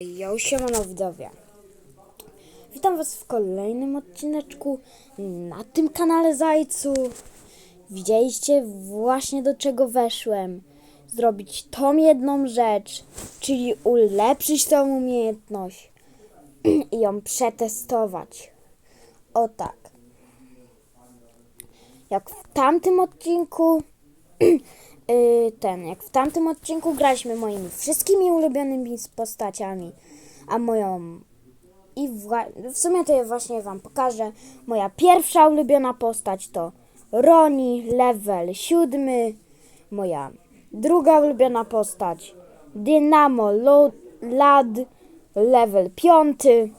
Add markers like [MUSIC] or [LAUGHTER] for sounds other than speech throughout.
Jo, siemano widzowie. Witam was w kolejnym odcineczku na tym kanale Zajcu. Widzieliście właśnie do czego weszłem. Zrobić tą jedną rzecz, czyli ulepszyć tą umiejętność i ją przetestować. O tak. Jak w tamtym odcinku ten, jak w tamtym odcinku graliśmy moimi wszystkimi ulubionymi postaciami, a moją i w sumie to ja właśnie wam pokażę. Moja pierwsza ulubiona postać to Roni, level siódmy. Moja druga ulubiona postać Dynamo Lo- Lad, level piąty.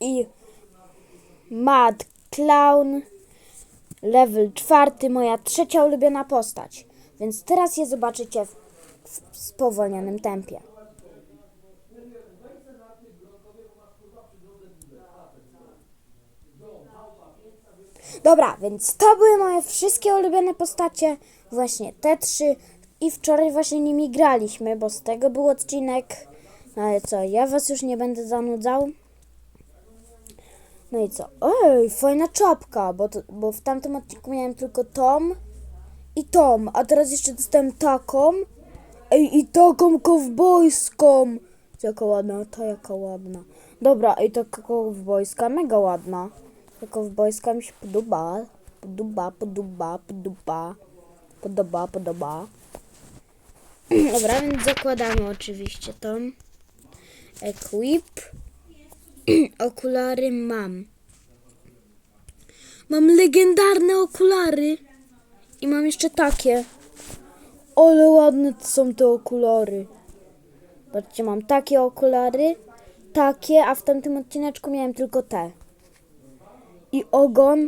I Mad Clown, level czwarty, moja trzecia ulubiona postać. Więc teraz je zobaczycie w, w spowolnionym tempie. Dobra, więc to były moje wszystkie ulubione postacie. Właśnie te trzy. I wczoraj właśnie nimi graliśmy, bo z tego był odcinek. No ale co, ja was już nie będę zanudzał. No i co? Ej, fajna czapka, bo, to, bo w tamtym odcinku miałem tylko Tom i Tom, a teraz jeszcze dostałem taką. Ej, i taką kowbojską. Jaka ładna, ta jaka ładna. Dobra, ej, taka kowbojska, mega ładna. Ta kowbojska mi się podoba. Podoba, podoba, podoba. Podoba, podoba. [CLEARS THROAT] Dobra, więc zakładamy oczywiście tą. Equip. [CLEARS THROAT] Okulary mam. Mam legendarne okulary. I mam jeszcze takie. Ale ładne to są te okulary. Patrzcie, mam takie okulary, takie, a w tamtym odcineczku miałem tylko te. I ogon.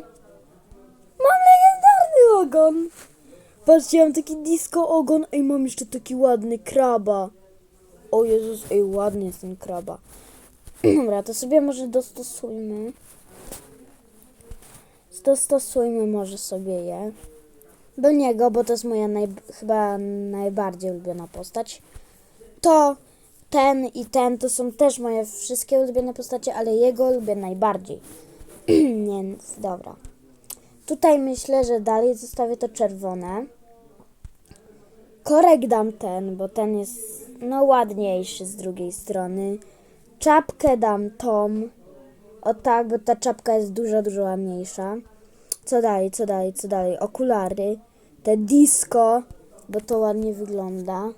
Mam legendarny ogon. Patrzcie, mam taki disco ogon, i mam jeszcze taki ładny kraba. O Jezus, ej, ładny jest ten kraba. Dobra, to sobie może dostosujmy. Dostosujmy może sobie je do niego, bo to jest moja naj, chyba najbardziej ulubiona postać. To ten i ten to są też moje wszystkie ulubione postacie, ale jego lubię najbardziej. [CLEARS THROAT] Więc dobra. Tutaj myślę, że dalej zostawię to czerwone. Korek dam ten, bo ten jest no ładniejszy z drugiej strony. Czapkę dam tą. O tak, bo ta czapka jest dużo, dużo ładniejsza. Co dalej, co dalej, co dalej? Okulary. Te disco, bo to ładnie wygląda.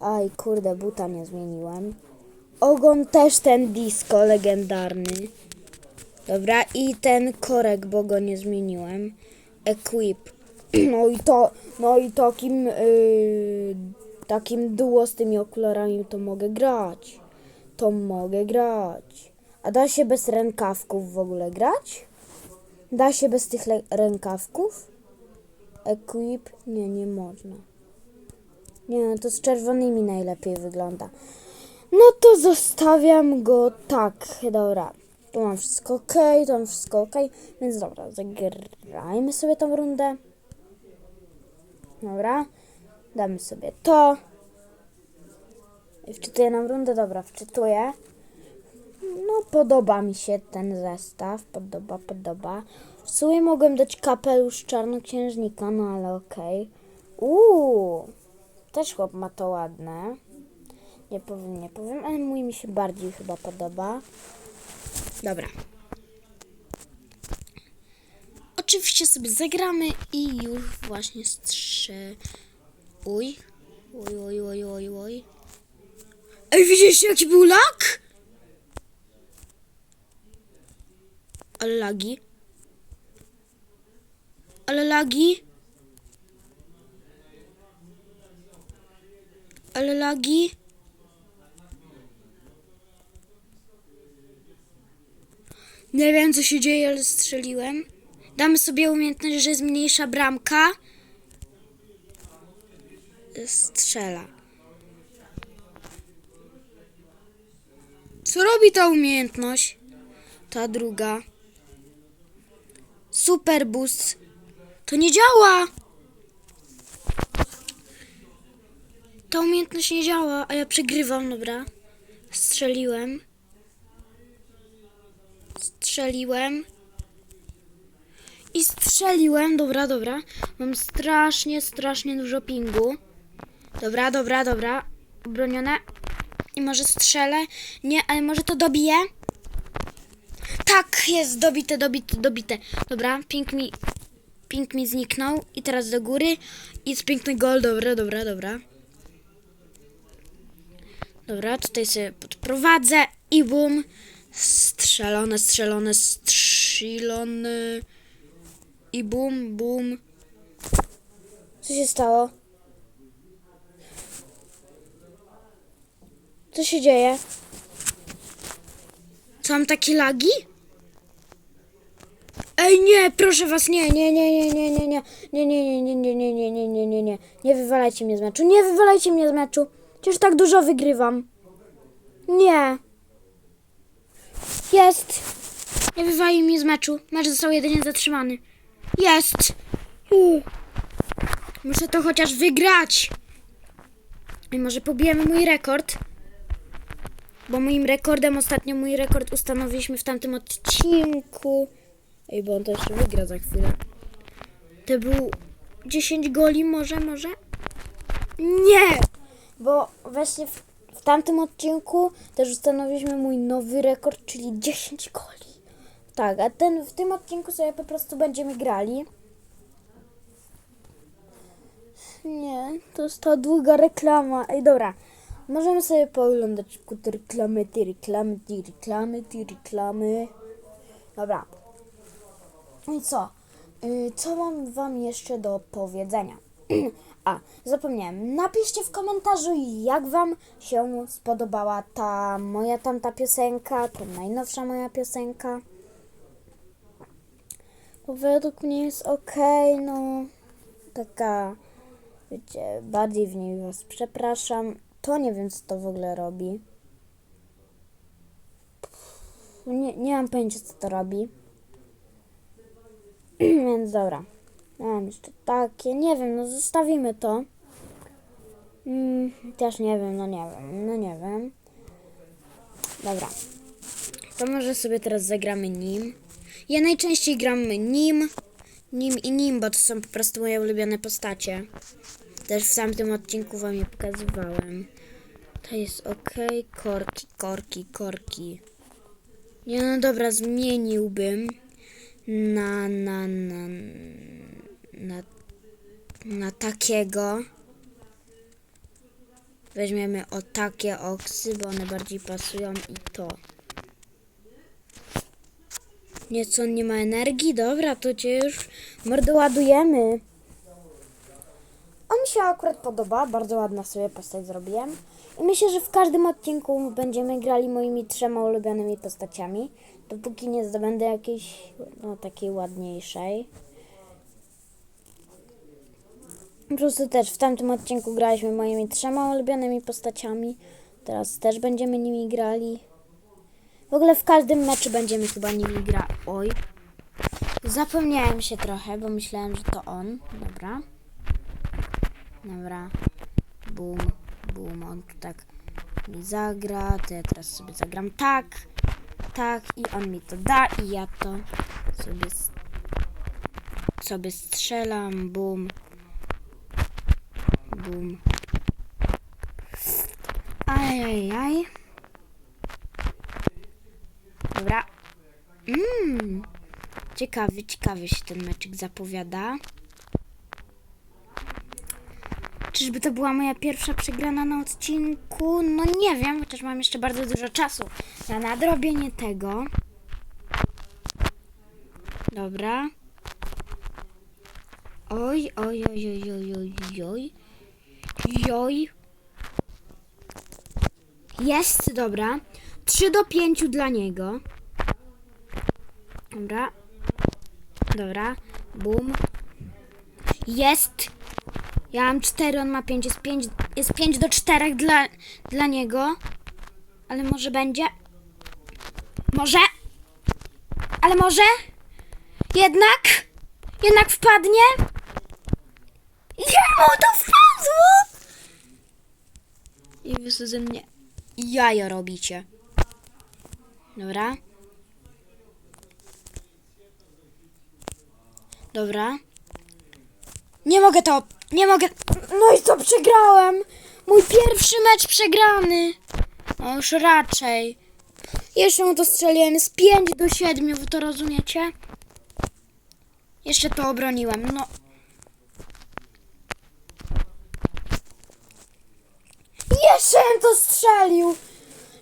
Aj, kurde, buta nie zmieniłem. Ogon też ten disco legendarny. Dobra, i ten korek, bo go nie zmieniłem. Equip. [CLEARS THROAT] No i to, no i takim, yy, takim duo z tymi okularami to mogę grać. To mogę grać. A da się bez rękawków w ogóle grać? Da się bez tych rękawków? Equip? Nie, nie można. Nie, no to z czerwonymi najlepiej wygląda. No to zostawiam go tak. Dobra. Tu mam wszystko ok, tu mam wszystko ok. Więc dobra, zagrajmy sobie tą rundę. Dobra. Damy sobie to. Wczytuję nam rundę. Dobra, wczytuję. No, podoba mi się ten zestaw. Podoba, podoba. W sumie mogłem dać kapelusz czarnoksiężnika, no ale okej. Uuu, też chłop ma to ładne. Nie powiem, nie powiem, ale mój mi się bardziej chyba podoba. Dobra. Oczywiście sobie zagramy i już właśnie strze... Uj. Oj, oj, oj, oj, oj. Ej, widzieliście jaki był lag? Ale lagi. Ale lagi. Ale lagi. Nie wiem co się dzieje, ale strzeliłem. Damy sobie umiejętność, że zmniejsza bramka. Strzela. Co robi ta umiejętność? Ta druga. Super boost. To nie działa. Ta umiejętność nie działa, a ja przegrywam, dobra. Strzeliłem. Strzeliłem. I strzeliłem. Dobra, dobra. Mam strasznie, strasznie dużo pingu. Dobra, dobra, dobra. Obronione. I może strzelę. Nie, ale może to dobiję. Tak, jest dobite, dobite, dobite. Dobra, ping mi, ping mi zniknął. I teraz do góry. I jest piękny gol. Dobra, dobra, dobra. Dobra, tutaj sobie podprowadzę i bum. Strzelone, strzelone, strzelone. I bum, bum. Co się stało? Co się dzieje? Co mam takie lagi? Ej, nie, proszę was, nie, nie, nie, nie, nie, nie, nie, nie, nie, nie, nie, nie, nie, nie, nie, nie, nie, nie wywalajcie mnie z meczu, nie wywalajcie mnie z meczu, przecież tak dużo wygrywam. Nie. Jest. Nie wywali mnie z meczu, mecz został jedynie zatrzymany. Jest. Uh. Muszę to chociaż wygrać. I może pobijemy mój rekord. Bo moim rekordem, ostatnio mój rekord ustanowiliśmy w tamtym odcinku. Ej, bo on to jeszcze wygra za chwilę. To był 10 goli może, może? Nie! Bo właśnie w, w tamtym odcinku też ustanowiliśmy mój nowy rekord, czyli 10 goli. Tak, a ten w tym odcinku sobie po prostu będziemy grali. Nie, to jest ta długa reklama. Ej, dobra. Możemy sobie pooglądać te reklamy, te reklamy, te reklamy, te reklamy. Dobra. I co? Y, Co mam wam jeszcze do powiedzenia? [CLEARS THROAT] A, zapomniałem. Napiszcie w komentarzu, jak wam się spodobała ta moja tamta piosenka, ta najnowsza moja piosenka. Bo według mnie jest okej, no. Taka, wiecie, bardziej w niej was przepraszam. To nie wiem, co to w ogóle robi. Nie, nie mam pojęcia, co to robi. [CLEARS THROAT] Więc dobra. Mam jeszcze takie. Nie wiem, no zostawimy to. Mm, też nie wiem, no nie wiem, no nie wiem. Dobra. To może sobie teraz zagramy nim. Ja najczęściej gram nim, nim i nim, bo to są po prostu moje ulubione postacie. Też w tamtym odcinku wam je pokazywałem. To jest ok. Korki, korki, korki. Nie no dobra, zmieniłbym na, na, na, na, na takiego. Weźmiemy o takie oksy, bo one bardziej pasują i to. Nieco nie ma energii? Dobra, to cię już mordoładujemy. On mi się akurat podoba, bardzo ładna sobie postać zrobiłem. I myślę, że w każdym odcinku będziemy grali moimi trzema ulubionymi postaciami. Dopóki nie zdobędę jakiejś, no takiej ładniejszej. Po prostu też w tamtym odcinku graliśmy moimi trzema ulubionymi postaciami. Teraz też będziemy nimi grali. W ogóle w każdym meczu będziemy chyba nimi grać. Oj. Zapomniałem się trochę, bo myślałem, że to on. Dobra. Dobra. Bum, bum. On tu tak mi zagra. To ja teraz sobie zagram tak. Tak. I on mi to da. I ja to sobie, sobie strzelam. Bum. Bum. Ajajaj. Dobra. Mmm. Ciekawy, ciekawy się ten meczyk zapowiada. Czyżby to była moja pierwsza przegrana na odcinku? No nie wiem, chociaż mam jeszcze bardzo dużo czasu na nadrobienie tego. Dobra. Oj, oj, oj, oj, oj, oj, oj. Joj. Jest, dobra. 3 do 5 dla niego. Dobra. Dobra. Bum. Jest. Ja mam 4, on ma 5. Jest 5, jest 5 do 4 dla, dla niego. Ale może będzie? Może? Ale może? Jednak? Jednak wpadnie? Jemu to wpadło! I wysadzę mnie. jajo robicie. Dobra. Dobra. Nie mogę to, nie mogę. No i co, przegrałem. Mój pierwszy mecz przegrany. No już raczej. Jeszcze mu to strzeliłem z 5 do 7, wy to rozumiecie? Jeszcze to obroniłem, no. Jeszcze bym to strzelił!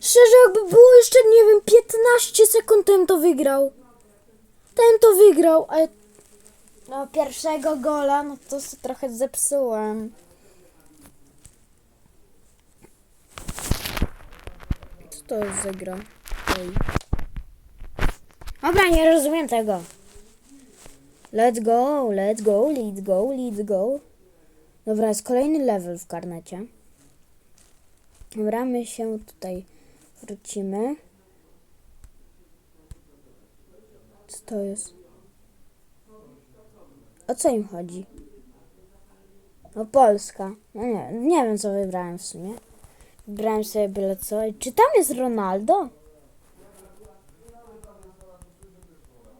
Szczerze, jakby było jeszcze, nie wiem, 15 sekund, to to wygrał. Ten to wygrał, ale no pierwszego gola, no to trochę zepsułem. Co to jest za gra? Ej. Dobra, nie rozumiem tego. Let's go, let's go, let's go, let's go. Dobra, jest kolejny level w karnecie. Dobra, my się tutaj wrócimy. Co to jest? O co im chodzi? O Polska. No nie, nie wiem co wybrałem w sumie. Wybrałem sobie byle co. Czy tam jest Ronaldo?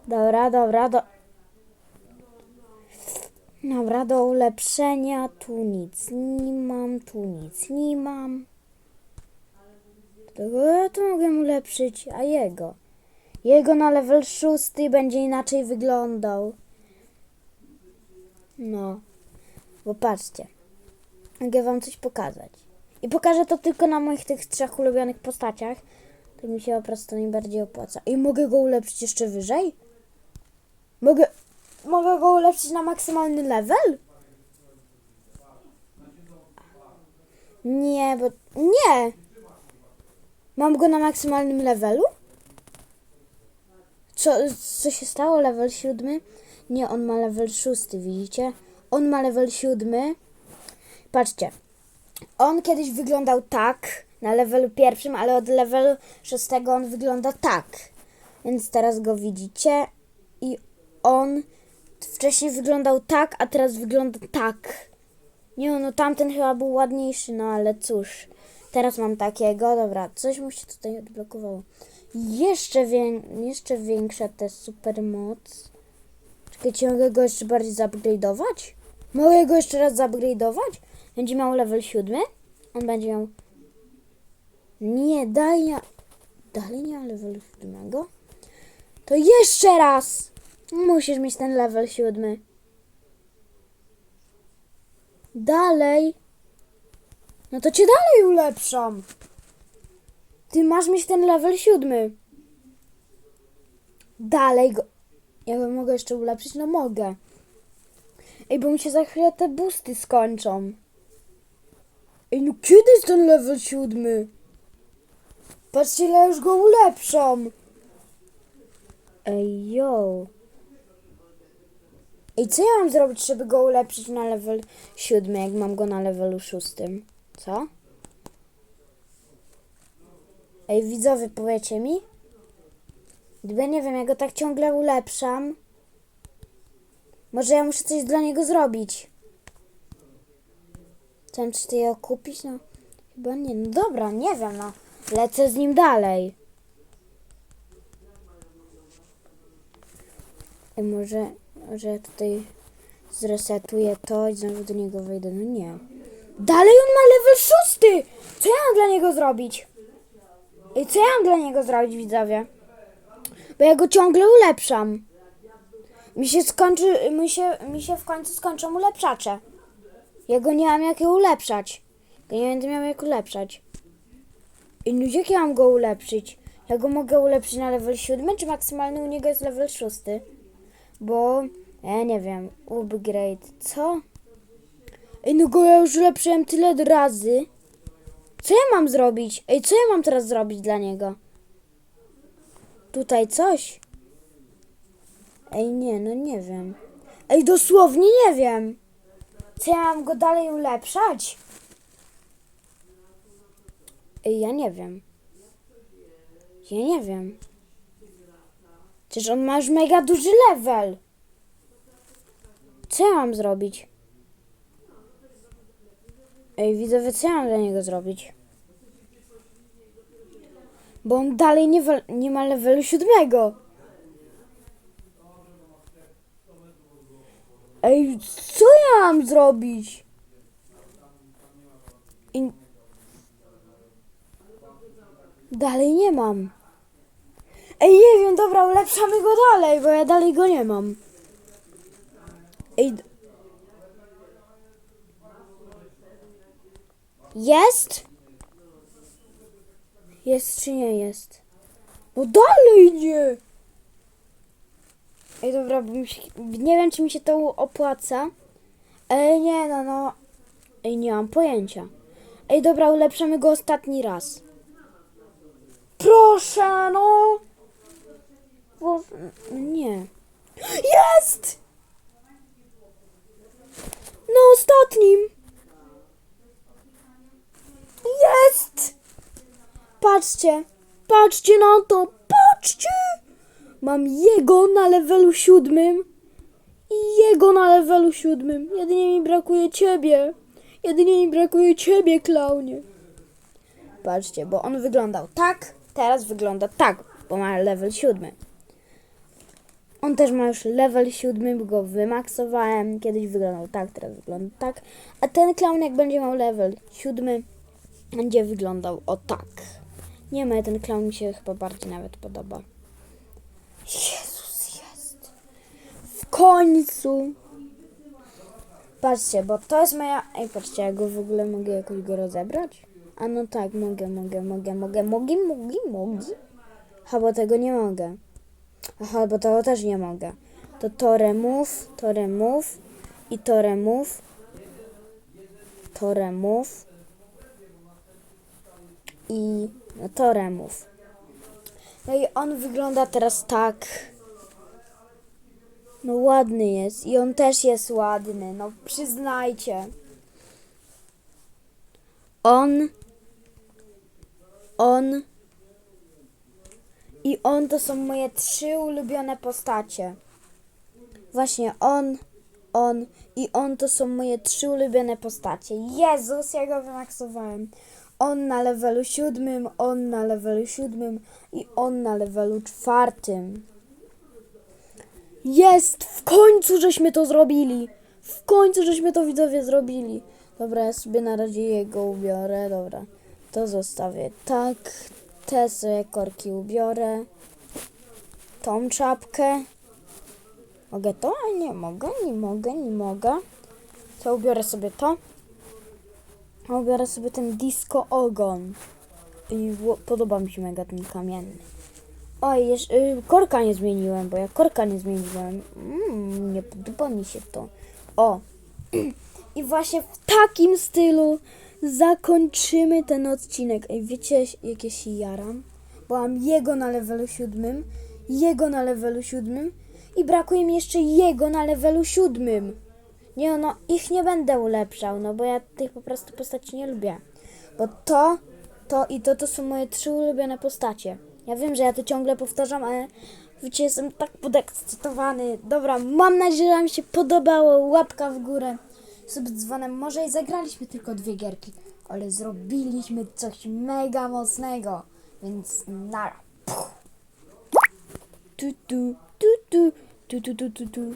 Dobra, dobra, do... Dobra, do ulepszenia tu nic nie mam, tu nic nie mam. Tego ja to mogę ulepszyć, a jego? Jego na level 6 będzie inaczej wyglądał. No, bo patrzcie, mogę wam coś pokazać. I pokażę to tylko na moich tych trzech ulubionych postaciach. To mi się po prostu najbardziej opłaca. I mogę go ulepszyć jeszcze wyżej? Mogę, mogę go ulepszyć na maksymalny level? Nie, bo... Nie! Mam go na maksymalnym levelu? Co, co się stało? Level siódmy? Nie, on ma level szósty, widzicie? On ma level siódmy. Patrzcie. On kiedyś wyglądał tak na levelu pierwszym, ale od levelu szóstego on wygląda tak. Więc teraz go widzicie i on wcześniej wyglądał tak, a teraz wygląda tak. Nie, no tamten chyba był ładniejszy, no ale cóż. Teraz mam takiego, dobra, coś mu się tutaj odblokowało. Jeszcze, wię- jeszcze większa ta super Czekajcie, mogę go jeszcze bardziej zupgrade'ować? Mogę go jeszcze raz zupgrade'ować? Będzie miał level 7? On będzie miał... Nie, nie... Dalej nie ma levelu 7? To jeszcze raz! Musisz mieć ten level 7. Dalej. No to cię dalej ulepszam. Ty masz mieć ten level siódmy. Dalej go. Ja mogę jeszcze ulepszyć? No mogę. Ej, bo mi się za chwilę te busty skończą. Ej, no kiedy jest ten level siódmy? Patrzcie, ile już go ulepszam. Ej, yo. Ej, co ja mam zrobić, żeby go ulepszyć na level siódmy, jak mam go na levelu szóstym? Co? Ej, widzowie, powiecie mi? Gdyby nie wiem, ja go tak ciągle ulepszam. Może ja muszę coś dla niego zrobić. Chciałem coś takiego kupić? No, chyba nie. No dobra, nie wiem, no. Lecę z nim dalej. Ej, może, może ja tutaj zresetuję to i znowu do niego wejdę. No nie. Dalej on ma level szósty! Co ja mam dla niego zrobić? I co ja mam dla niego zrobić, widzowie? Bo ja go ciągle ulepszam. Mi się skończy, mi się, mi się w końcu skończą ulepszacze. Ja go nie mam jak ulepszać. Ja nie będę miał jak ulepszać. I no jak ja mam go ulepszyć? Ja go mogę ulepszyć na level 7, czy maksymalny u niego jest level 6? Bo, ja nie wiem, upgrade, co? Ej, no go ja już ulepszyłem tyle razy. Co ja mam zrobić? Ej, co ja mam teraz zrobić dla niego? Tutaj coś? Ej, nie, no nie wiem. Ej, dosłownie nie wiem. Co ja mam go dalej ulepszać? Ej, ja nie wiem. Ja nie wiem. Przecież on ma już mega duży level. Co ja mam zrobić? Ej, widzowie, co ja mam dla niego zrobić? Bo on dalej nie, nie ma levelu siódmego. Ej, co ja mam zrobić? Dalej nie mam. Ej, nie wiem, dobra, ulepszamy go dalej, bo ja dalej go nie mam. Ej. Jest? Jest czy nie jest? No dalej nie! Ej, dobra, bo mi się, nie wiem, czy mi się to opłaca. Ej, nie, no, no. Ej, nie mam pojęcia. Ej, dobra, ulepszamy go ostatni raz. Proszę, no! Bo, nie. Jest! Na ostatnim! Jest! Patrzcie! Patrzcie na to! Patrzcie! Mam jego na levelu siódmym i jego na levelu siódmym. Jedynie mi brakuje ciebie. Jedynie mi brakuje ciebie, klaunie. Patrzcie, bo on wyglądał tak, teraz wygląda tak, bo ma level siódmy. On też ma już level siódmy, bo go wymaksowałem. Kiedyś wyglądał tak, teraz wygląda tak. A ten clown jak będzie miał level siódmy, będzie wyglądał o tak. Nie ma, ten clown mi się chyba bardziej nawet podoba. Jezus jest. W końcu. Patrzcie, bo to jest moja... Ej, patrzcie, ja go w ogóle mogę jakoś go rozebrać? A no tak, mogę, mogę, mogę, mogę, mogę, mogę, mogę. Ha, bo tego nie mogę. Aha, bo tego też nie mogę. To to remove, to remove i to remove. To remove. I to remove. No i on wygląda teraz tak. No ładny jest. I on też jest ładny. No przyznajcie. On. On. I on to są moje trzy ulubione postacie. Właśnie on, on i on to są moje trzy ulubione postacie. Jezus, ja go wymaksowałem. On na levelu siódmym, on na levelu siódmym i on na levelu czwartym. Jest! W końcu żeśmy to zrobili! W końcu żeśmy to widzowie zrobili. Dobra, ja sobie na razie jego ubiorę. Dobra, to zostawię tak. Te sobie korki ubiorę. Tą czapkę. Mogę to? A nie mogę, nie mogę, nie mogę. To ubiorę sobie to. A ubiorę sobie ten disco ogon. I podoba mi się mega ten kamienny. Oj, jeszcze, y, korka nie zmieniłem, bo ja korka nie zmieniłem. Mm, nie podoba mi się to. O. [CLEARS THROAT] I właśnie w takim stylu zakończymy ten odcinek. Ej, wiecie, jakie się jaram? Bo mam jego na levelu siódmym, jego na levelu siódmym i brakuje mi jeszcze jego na levelu siódmym. Nie, no, ich nie będę ulepszał, no bo ja tych po prostu postaci nie lubię. Bo to, to i to to są moje trzy ulubione postacie. Ja wiem, że ja to ciągle powtarzam, ale wiecie, jestem tak podekscytowany. Dobra, mam nadzieję, że Wam się podobało. Łapka w górę, sub dzwonem. Może i zagraliśmy tylko dwie gierki, ale zrobiliśmy coś mega mocnego. Więc nara. Tu, tu, tu, tu, tu, tu, tu, tu, tu.